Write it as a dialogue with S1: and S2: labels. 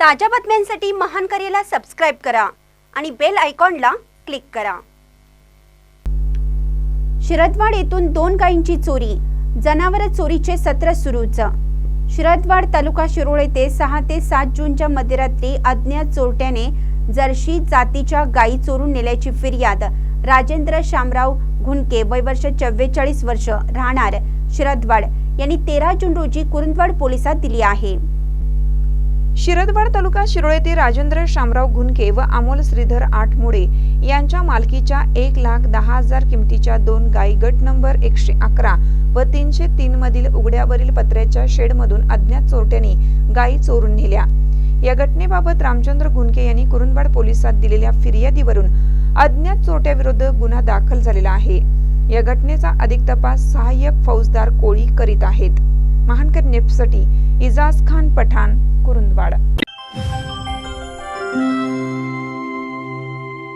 S1: ताज्या बातम्यांसाठी महान करेला सबस्क्राईब करा आणि बेल आयकॉनला क्लिक करा. शिरदवाड येथून दोन गायींची चोरी जनावर चोरीचे सत्र सुरूच. शिरदवाड तालुका शिरोळ येथे सहा ते सात जूनच्या मध्यरात्री अज्ञात चोरट्याने जर्शी जातीच्या गायी चोरून नेल्याची फिर्याद राजेंद्र शामराव घुनके वय वर्ष चव्वेचाळीस वर्ष राहणार शिरदवाड यांनी तेरा जून रोजी कुरुंदवाड पोलिसात दिली आहे.
S2: शिरदवाड तालुका शिरोळ येथे राजेंद्र शामराव घुनके व अमोल श्रीधर आठमोडे यांच्या मालकीच्या एक लाख दहा हजार किमतीच्या दोन गायी गट नंबर एकशे अकरा व तीनशे तीन मधील उघड्यावरील पत्र्याच्या शेडमधून अज्ञात चोरट्यांनी गायी चोरून नेल्या. या घटनेबाबत रामचंद्र घुनके यांनी कुरुंदवाड पोलिसात दिलेल्या फिर्यादीवरून अज्ञात चोरट्याविरुद्ध गुन्हा दाखल झालेला आहे. या घटनेचा अधिक तपास सहाय्यक फौजदार कोळी करीत आहेत. महानकर नेपसटी इजाज खान पठाण कुरुंदवाडा.